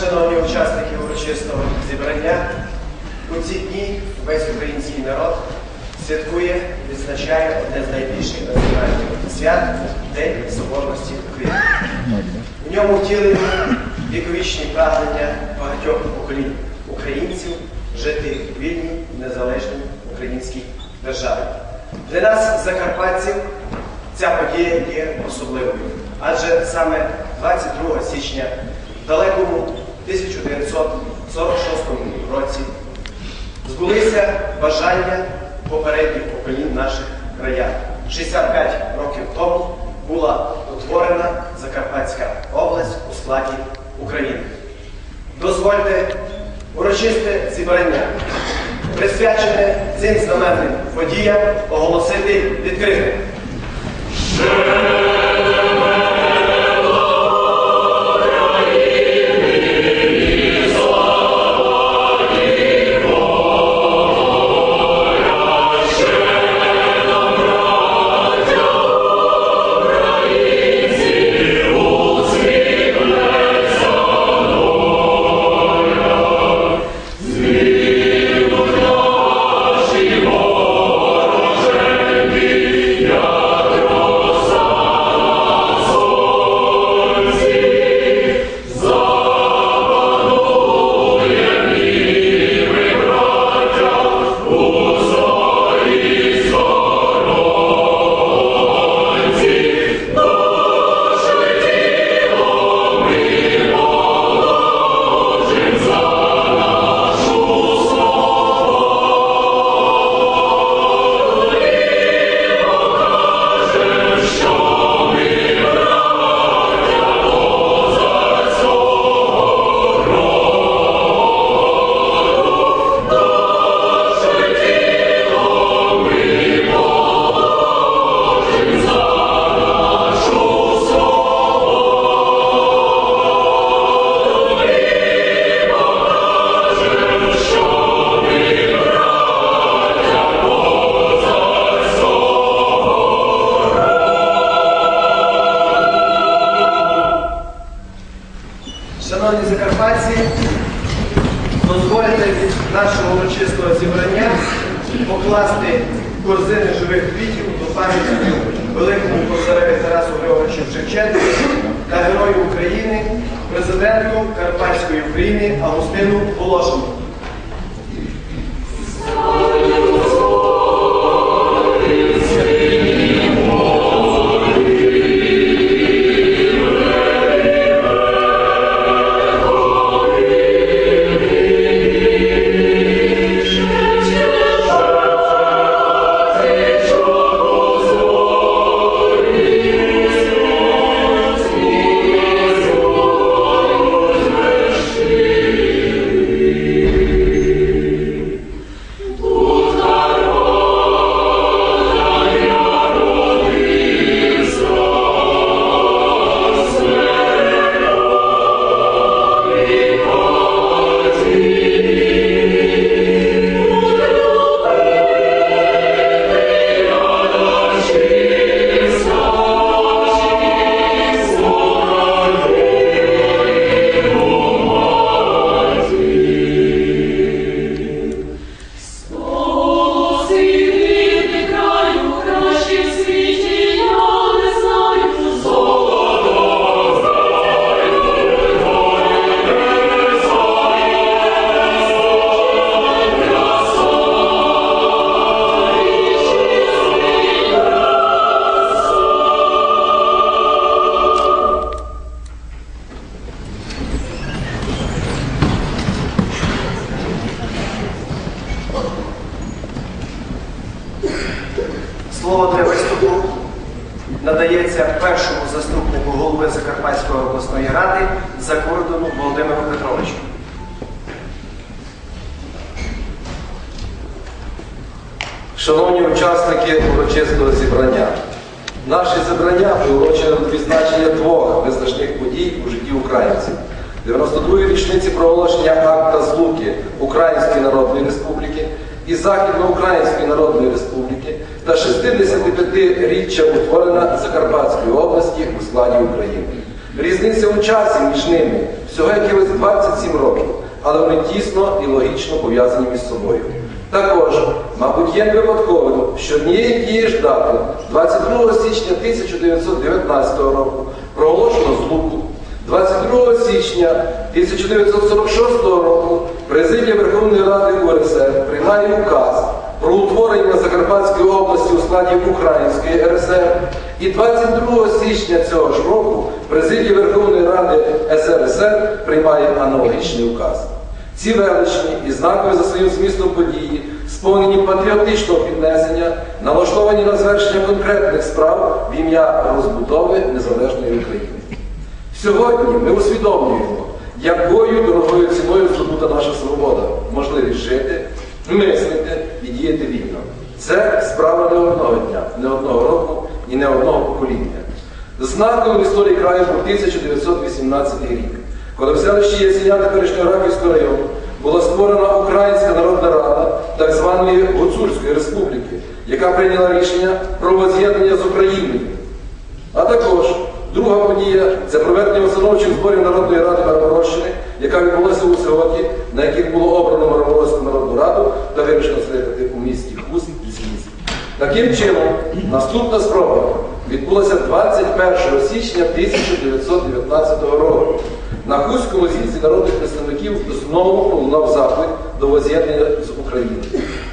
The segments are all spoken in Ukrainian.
шановні учасники урочистого зібрання, у ці дні весь український народ святкує, відзначає одне з найбільших національних свят День Соборності України. В ньому втілені віковічні прагнення багатьох поколінь українців жити в вільній, незалежній українській державі. Для нас, закарпатців, ця подія є особливою, адже саме 22 січня в далекому 1946 році збулися бажання попередніх поколінь наших краян. 65 років тому була утворена Закарпатська область у складі України. Дозвольте урочисте зібрання, присвячене цим знаменним подіям, оголосити відкритим. Слово для виступу надається першому заступнику голови Закарпатської обласної ради Закордону Володимиру Петровичу. Шановні учасники урочистого зібрання, наше зібрання приурочене до відзначення двох визначних подій у житті українців. 92-ї річниці проголошення акта злуки Української Народної Республіки і Західноукраїнської Народної Республіки та 65-річчя утворення Закарпатської області у складі України. Різниця у часі між ними всього якихось 20 але вони тісно і логічно пов'язані між собою. Також, мабуть, є випадковим, що однієї тієї ж дати, 22 січня 1919 року, проголошено злуку, 22 січня 1946 року президія Верховної Ради УРСР приймає указ про утворення Закарпатської області у складі Української РСР. І 22 січня цього ж року президія Верховної Ради СРСР приймає аналогічний указ. Ці величні і знакові за своїм змістом події, сповнені патріотичного піднесення, налаштовані на звершення конкретних справ в ім'я розбудови незалежної України. Сьогодні ми усвідомлюємо, якою дорогою ціною здобута наша свобода, можливість жити, мислити діяти вільно. Це справа не одного дня, не одного року і не одного покоління. Знаковим в історії краю був 1918 рік, коли в селищі Ясеня теперішнього Раківського району була створена Українська Народна Рада так званої Гуцульської республіки, яка прийняла рішення про воз'єднання з Україною. А також друга подія це проведення установчих зборів Народної ради Марморощини, яка відбулася у сьогодні, на яких було обрано Марморозьку народну раду та вирішено місті Хуст з'їзд. Таким чином, наступна спроба відбулася 21 січня 1919 року. На Хуському з'їзді народних представників знову пролунав заклик до воз'єднання з Україною.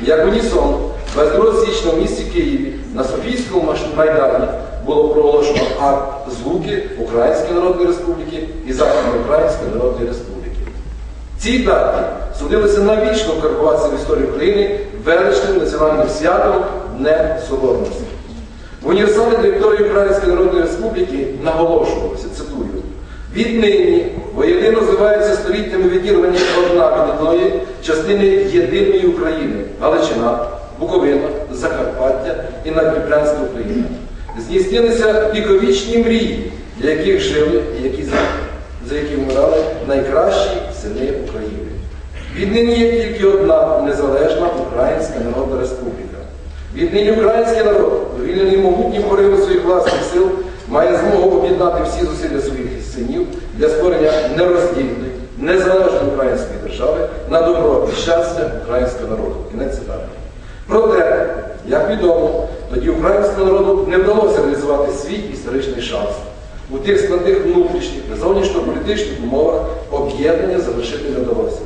Як унісон, 22 січня в місті Києві на Софійському майдані було проголошено акт злуки Української Народної Республіки і Західноукраїнської Народної Республіки. Ці дати судилися навічно вкарбуватися в історію України величним національним святом Днем Соборності. В універсалі директорії Української Народної Республіки наголошувалося, цитую, віднині воєдино зливаються століттями відірвані одна від одної частини єдиної України Галичина, Буковина, Закарпаття і Надніпрянська Україна. Здійснилися віковічні мрії, для яких жили і які за, які вмирали найкращі сини. Віднині є тільки одна незалежна Українська Народна Республіка. Віднині український народ, довільнений могутнім поривом своїх власних сил, має змогу об'єднати всі зусилля своїх синів для створення нероздільної, незалежної української держави на добро і щастя українського народу. Кінець цитати. Проте, як відомо, тоді українському народу не вдалося реалізувати свій історичний шанс. У тих складних внутрішніх та зовнішньополітичних умовах об'єднання завершити не вдалося.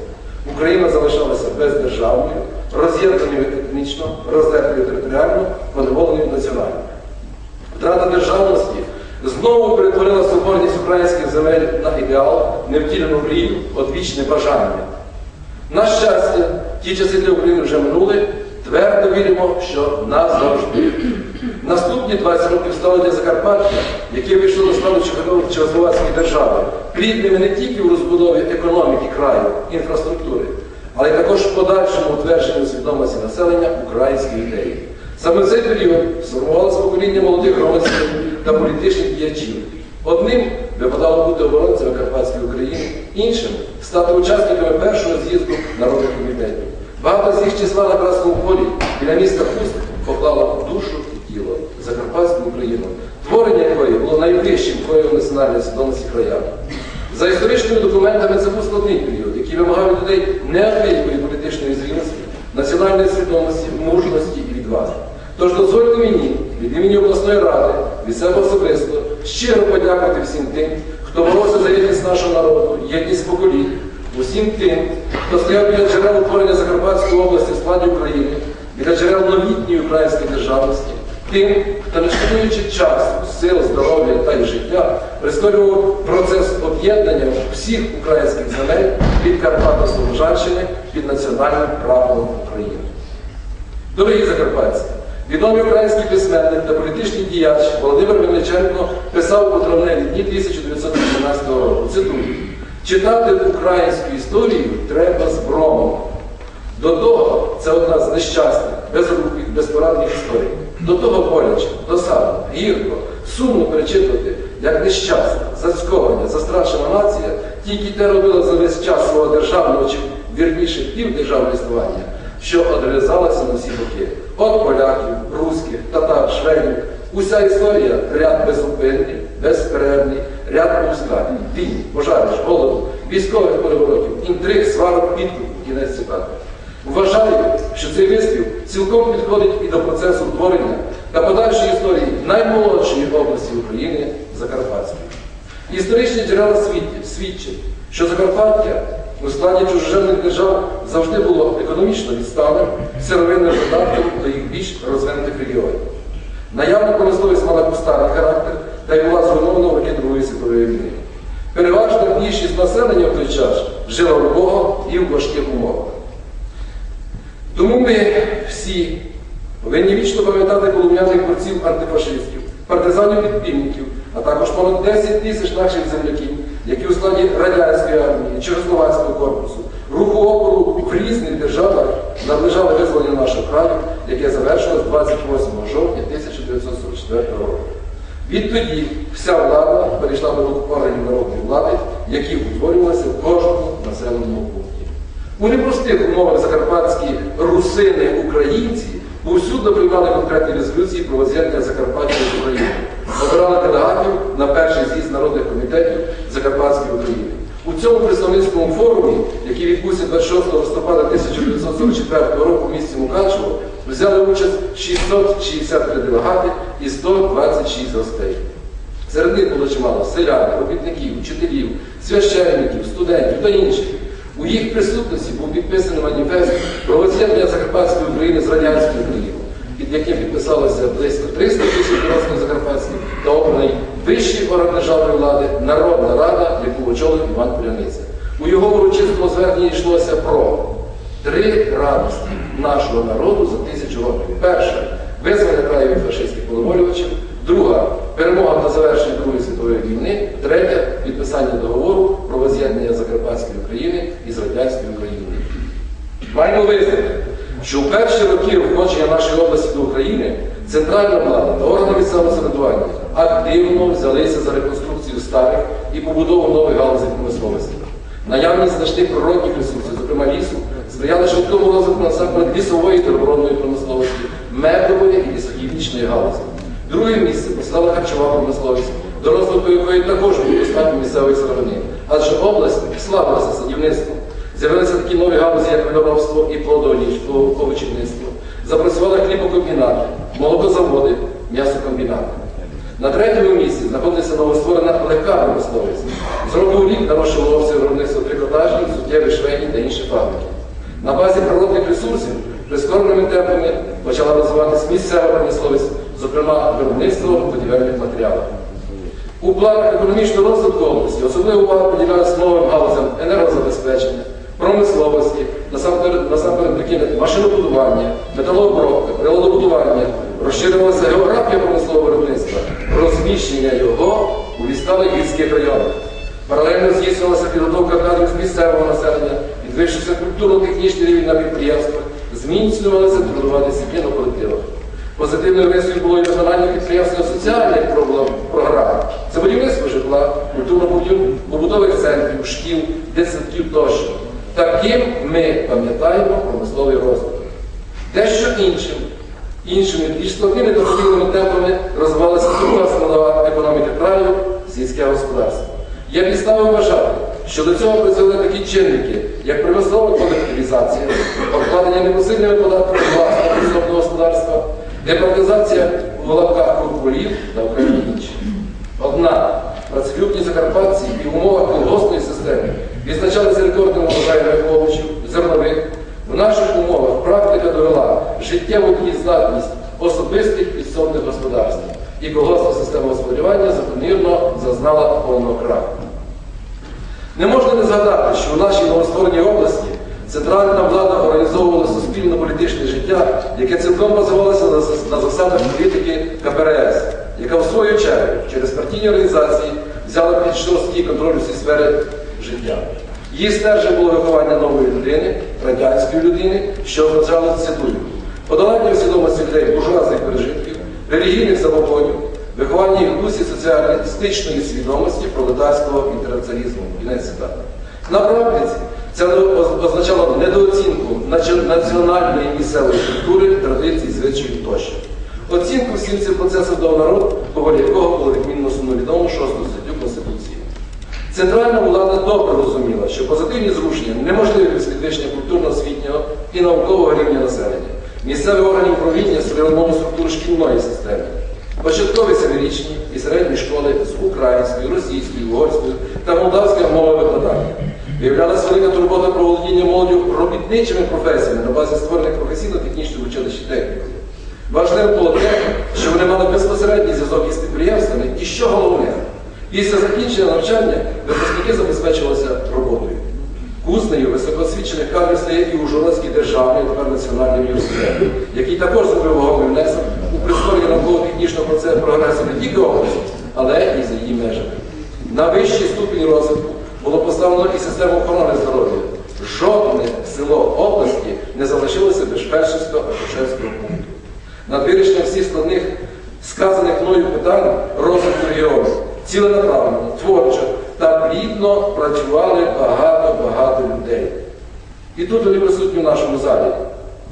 Україна залишалася бездержавною, роз'єднаною етнічно, розлеглою територіально, поневоленою національно. Втрата державності знову перетворила соборність українських земель на ідеал, невтілену мрію, одвічне бажання. На щастя, ті часи для України вже минули, твердо віримо, що назавжди. Наступні 20 років стали для Закарпаття, яке вийшло до складу Чехословацької держави, плідними не тільки в розбудові економіки краю, інфраструктури, але й також в подальшому утвердженні свідомості населення української ідеї. Саме цей період сформувалося покоління молодих громадських та політичних діячів. Одним випадало бути оборонцями Карпатської України, іншим стати учасниками першого з'їзду народних комітетів. Багато з їх числа на Красному полі біля міста Хуст поклало душу Закарпатську Україну, творення якої було найвищим проявом національної свідомості краян. За історичними документами це був складний період, який вимагав людей неабиякої політичної зрілості, національної свідомості, мужності і відваги. Тож дозвольте мені від імені обласної ради, від себе особисто, щиро подякувати всім тим, хто боровся за єдність нашого народу, єдність поколінь, усім тим, хто стояв біля джерел утворення Закарпатської області в складі України, біля джерел новітньої української державності, тим, хто не шкодуючи часу, сил, здоров'я та й життя, прискорював процес об'єднання всіх українських земель від Карпат до Слобожанщини під національним прапором України. Дорогі закарпатці, відомий український письменник та політичний діяч Володимир Мельниченко писав у травневі дні 1918 року. Цитую, читати українську історію треба з. До того це одна з нещасних, безруких, безпорадних історій. До того боляче, досадно, гірко, сумно перечитувати, як нещасна, зацькована, застрашена нація тільки те робила за весь час свого державного чи вірніше півдержавництвування, що одрізалася на всі боки. От поляків, русських, татар, шведів. Уся історія ряд безупинний, безперервний, ряд повстань, війн, пожарищ, голоду, військових переворотів, інтриг, сварок, підкупу, кінець цитати. Вважаю, що цей вислів цілком підходить і до процесу утворення та подальшої історії наймолодшої області України Закарпатської. Історичні джерела свідчать, що Закарпаття у складі чужеземних держав завжди було економічно відсталим, сировинним додатком до їх більш розвинутих регіонів. Наявна промисловість мала кустарний характер та й була зруйнована в роки Другої світової війни. Переважна більшість населення в той час жила вбого і в важких умовах. Тому ми всі повинні вічно пам'ятати колум'яних борців антифашистів, партизанів підпільників, а також понад 10 тисяч наших земляків, які у складі радянської армії, Чехословацького корпусу, руху опору в різних державах наближали визволення нашого краю, яке завершилось 28 жовтня 1944 року. Відтоді вся влада перейшла до органів народної влади, які утворювалися в кожному населеному пункті. У непростих умовах закарпатські русини українці повсюдно приймали конкретні резолюції про воз'єднання Закарпаття з України, обирали делегатів на перший з'їзд народних комітетів Закарпатської України. У цьому представницькому форумі, який відбувся 26 листопада 1944 року в місті Мукачево, взяли участь 663 делегати і 126 гостей. Серед них було чимало селян, робітників, вчителів, священників, студентів та інших. У їх присутності був підписаний маніфест про воз'єднання Закарпатської України з радянською Україною, під яким підписалося близько 300 тисяч дорослих закарпатських та обраний вищий орган державної влади Народна Рада, яку очолив Іван Поляниця. У його урочистому зверненні йшлося про три радості нашого народу за тисячу років. Перша визволення краю фашистських половолювачів. Друга перемога та завершення Другої світової війни. Третя підписання договору воз'єднання Закарпатської України із радянською Україною. Маємо визнати, що в перші роки входження нашої області до України центральна влада та органи місцевого самоврядування активно взялися за реконструкцію старих і побудову нових галузей промисловості. Наявність значних природних ресурсів, зокрема лісу, сприяла швидкому розвитку насамперед лісової та оборонної промисловості, медової і лісогівнічної галузі. Друге місце посідала харчова промисловість, до розвитку якої також був достатньо місцевої сировини, адже область славилася садівництвом. З'явилися такі нові галузі, як виноробство і плодоовочівництво. Запрацювали хлібокомбінати, молокозаводи, м'ясокомбінати. На третьому місці знаходиться новостворена легка промисловість. З року в рік нарощувало обсяг виробництва трикотажні, суттєві швейні та інші фабрики. На базі природних ресурсів прискореними темпами почала розвиватися місцева промисловість, зокрема виробництво будівельних матеріалів. У планах економічного розвитку області особливо увагу приділялася новим галузям енергозабезпечення, промисловості, насамперед, насамперед такі машинобудування, металообробка, приладобудування, розширювалася географія промислового виробництва, розміщення його у відсталих гірських районах. Паралельно здійснювалася підготовка кадрів з місцевого населення, підвищився культурно-технічний рівень на підприємствах, зміцнювалася трудова дисципліна колективах. Позитивною рисою було і виконання підприємства соціальних про- програм. Це будівництво житла, культурно-побутових центрів, шкіл, дитсадків тощо. Таким ми пам'ятаємо промисловий розвиток. Дещо іншим, іншими більш складними та темпами розвивалася друга складова економіки краю сільське господарство. Я підставив вважати, що до цього призвели такі чинники, як промислова колективізація, обкладення непосильними податками власного підсобного господарства, департизація в лапках куркулів та окремі інші. Однак працелюбні закарпатці і в умовах колгоспної системи відзначалися рекордним урожайними овочів, зернових. В наших умовах практика довела життєву дієздатність особистих підсобних господарств, і колгоспна система господарювання закономірно зазнала повного краху. Не можна не згадати, що в нашій новоствореній області центральна влада організовувала суспільно-політичне життя, яке цілком базувалося на засадах політики КПРС, яка в свою чергу через партійні організації взяла під жорсткий контроль усі сфери життя. Її стержем було виховання нової людини, радянської людини, що означало цитую, подолання усвідомості людей буржуазних пережитків, релігійних забобонів, виховання їх дусі соціалістичної свідомості пролетарського інтернаціоналізму. Кінець цитати. На практиці це оз- означало недооцінку національної місцевої культури, традицій, звичаїв тощо. Оцінку всім цим процесам дав народ, по якого було відмінно сумно відомо 6 статтю Конституції. Центральна влада добре розуміла, що позитивні зрушення неможливі без підвищення культурно-освітнього і наукового рівня населення. Місцеві органи управління нову структуру шкільної системи. Початкові семирічні і середні школи з українською, російською, угорською та молдавською мовою викладання. Виявлялася велика турбота про володіння молоддю робітничими професіями на базі створених професійно-технічних училищ і технікумів. Важливо було те, що вони мали безпосередній зв'язок із підприємствами, і що головне, після закінчення навчання випускники забезпечувалися роботою. Кузнею високоосвічених кадрів стає і Ужгородський державний, тепер національний університет, який також зробив вагомий внесок у прискорення науково-технічного процесу прогресу не тільки області, але і за її межами. На вищий ступінь розвитку було поставлено і систему охорони здоров'я. Жодне село області не залишилося без фельдшерського акушерського пункту. Над вирішенням всіх складних сказаних мною питань розвитку регіону ціленаправленно, творчо та плідно працювали багато-багато людей. І тут вони присутні в нашому залі.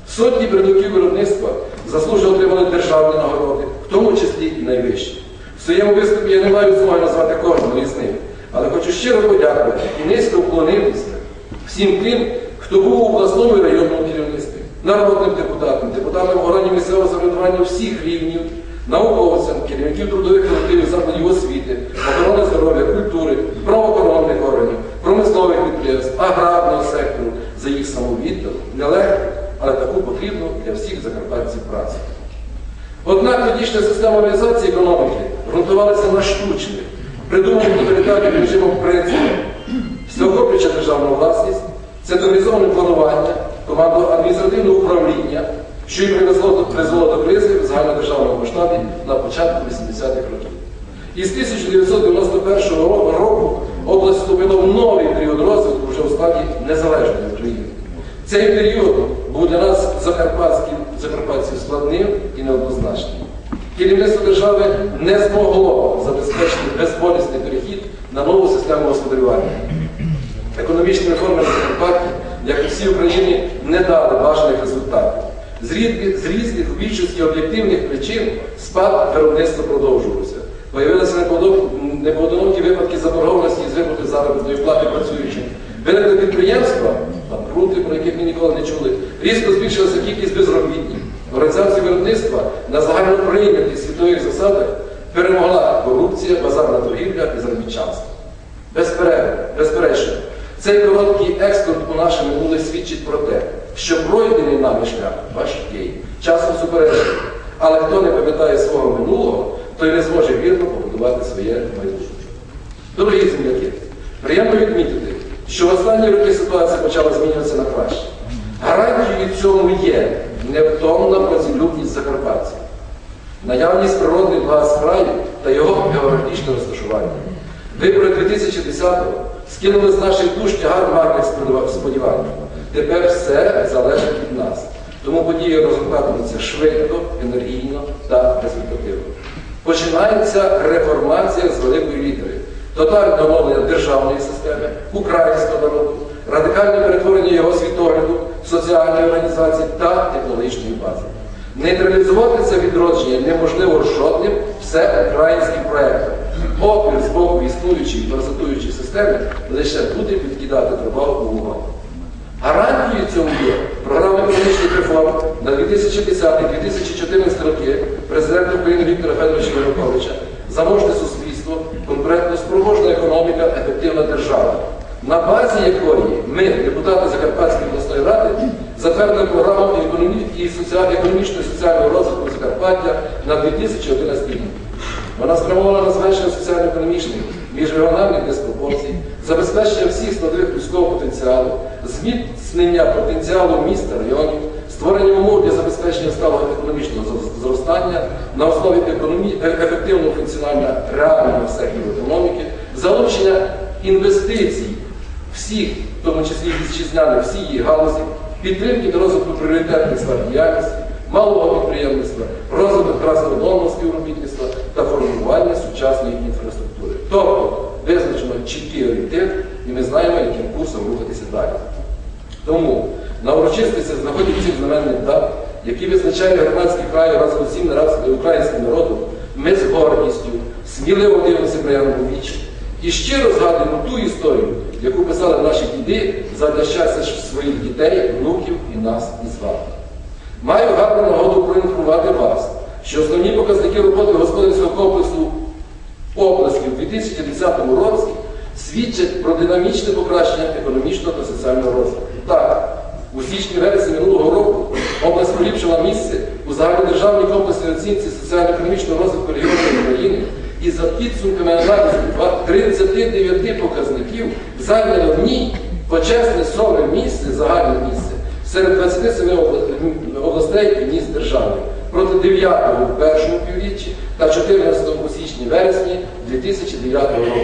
Сотні передоків виробництва заслужено отримали державні нагороди, в тому числі і найвищі. В своєму виступі я не маю змоги назвати кожного із них, але хочу щиро подякувати і низько вклонитися всім тим, хто був у обласному і районному керівництві, народним депутатам, депутатам органів місцевого самоврядування всіх рівнів, науковцям, керівників трудових колективів закладів освіти, охорони здоров'я, культури, правоохоронних органів, промислових підприємств, аграрного сектору за їх самовіддану, нелегку, але таку потрібну для всіх закарпатців працю. Однак тодішня система організації економіки ґрунтувалася на штучних, придуманих тоталітарним режимом принципах, всеохоплююча державна власність, централізоване планування, команду адміністративного управління, що і призвело до кризи в загальнодержавному масштабі на початку 80-х років. І з 1991 року область вступила в новий період розвитку вже у складі незалежної України. Цей період був для нас закарпатців складним і неоднозначним. Керівництво держави не змогло забезпечити безболісний перехід на нову систему господарювання. Економічні реформи на Закарпатті, як і всій Україні, не дали бажаних результатів. З різних, з різних більшості об'єктивних причин спад виробництва продовжувався. Появилися непоодинокі випадки заборгованості з виплати заробітної плати працюючим. Виникли підприємства, банкрути, про яких ми ніколи не чули, різко збільшилася кількість безробітних. Організація виробництва на загально прийнятих світових засадах перемогла корупція, базарна торгівля і заробітчанство. Свідчить про те, що пройдений нами шлях важкий, часом суперечливий. Але хто не пам'ятає свого минулого, той не зможе вірно побудувати своє майбутнє. Дорогі земляки, приємно відмітити, що в останні роки ситуація почала змінюватися на краще. Гарантією цьому є невтомна працелюбність закарпатців, наявність природних багатств краю та його географічне розташування. Вибори 2010-го скинули з наших душ тягар марних сподів- сподівань. Тепер все залежить від нас. Тому події розвиватимуться швидко, енергійно та результативно. Починається реформація з великої літери, тотальне оновлення державної системи, українського народу, радикальне перетворення його світогляду, соціальної організації та технологічної бази. Нейтралізувати це відродження неможливо жодним всеукраїнським проєктом. Опір з боку існуючої і паразитуючої системи лише буде підкидати дрова у вогонь. Гарантією цьому є. Програма економічних реформ на 2010-2014 роки президента України Віктора Федоровича Януковича, заможне суспільство, конкурентно-спроможна економіка, ефективна держава, на базі якої ми, депутати Закарпатської обласної ради, затвердили програму економі- і соціаль- економічного і соціального розвитку Закарпаття на 2011 рік. Вона спрямована на зменшення соціально-економічних міжрегіональних диспропорцій, забезпечення всіх складових людського потенціалу, зміцнення потенціалу міст та районів, створення умов для забезпечення сталого економічного зростання на основі е- ефективного функціонування реального сектору економіки, залучення інвестицій всіх, в тому числі вітчизняних, всі її галузі, підтримки до розвитку пріоритетних сфер діяльності, малого підприємництва, розвиток транскордонного співробітництва та формування сучасної інфраструктури. Тобто визначено чіткий орієнтир, і ми знаємо, яким курсом рухатися далі. Тому на урочистості знаходять цих знаменних дат, які визначає громадський край разом усім нараз- українським народом, ми з гордістю сміливо дивимося приємному вічі І щиро згадуємо ту історію, яку писали наші діди задля щастя своїх дітей, внуків і нас із вами. Маю гарну нагоду проінформувати вас, що основні показники роботи господарського комплексу області у 2010 році свідчать про динамічне покращення економічного та соціального розвитку. Так, у січні вересні минулого року область поліпшила місце у загальнодержавній комплексній оцінці соціально-економічного розвитку регіонів України і за підсумками аналізу 39 показників зайняла в ній почесне сьоме місце, загальне місце серед 27 областей і міст держави проти 9 у першому півріччі та 14 у січні-вересні 2009 року.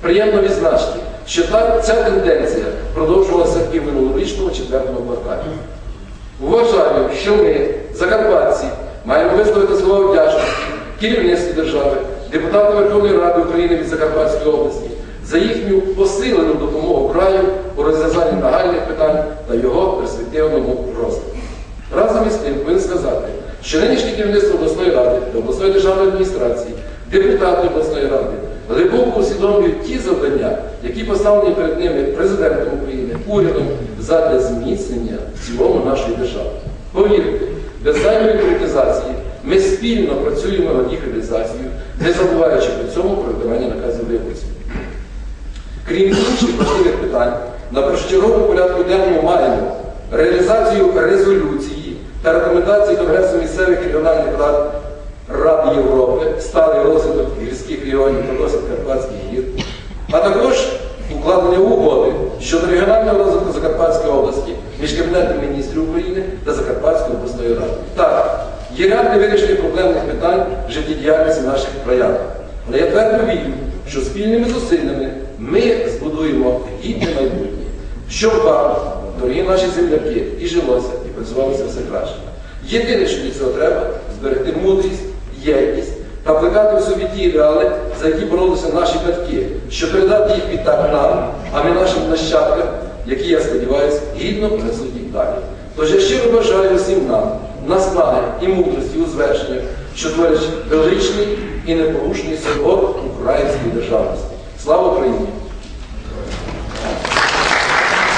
Приємно відзначити, що ця тенденція продовжувалася і в минулорічному четвертому кварталі. Вважаю, що ми, закарпатці, маємо висловити слова вдячності керівництву держави, депутатам Верховної Ради України від Закарпатської області за їхню посилену допомогу краю у розв'язанні нагальних питань та його перспективному розвитку. Разом із тим повинен сказати, що нинішнє керівництво обласної ради та обласної державної адміністрації, депутати обласної ради глибоко усвідомлюють ті завдання, які поставлені перед ними президентом України, урядом задля зміцнення в цілому нашої держави. Повірте, без зайвої політизації ми спільно працюємо над їх реалізацією, не забуваючи при цьому про виконання наказів виборців. Крім інших важливих питань, на першочерговому порядку денному маємо реалізацію резолюції та рекомендацій Конгресу місцевих регіональних рад Ради Європи, сталий розвиток гірських регіонів та досвід Карпатських гір, а також укладення угоди щодо регіонального розвитку Закарпатської області між Кабінетом міністрів України та Закарпатською обласною радою. Так, є ряд невирішених проблемних питань життєдіяльності наших краян. Але я твердо вірю, що спільними зусиллями ми збудуємо гідне майбутнє, щоб вам, дорогі наші земляки, і жилося, і працювалося все краще. Єдине, що для цього треба, зберегти мудрість, єдність та плекати в собі ті ідеали, за які боролися наші батьки, щоб передати їх відтак нам, а не нашим нащадкам, які, я сподіваюся, гідно принесуть їх далі. Тож я щиро бажаю всім нам наснаги і мудрості у звершеннях, що творять величний і непорушний символ української державності. Слава Україні!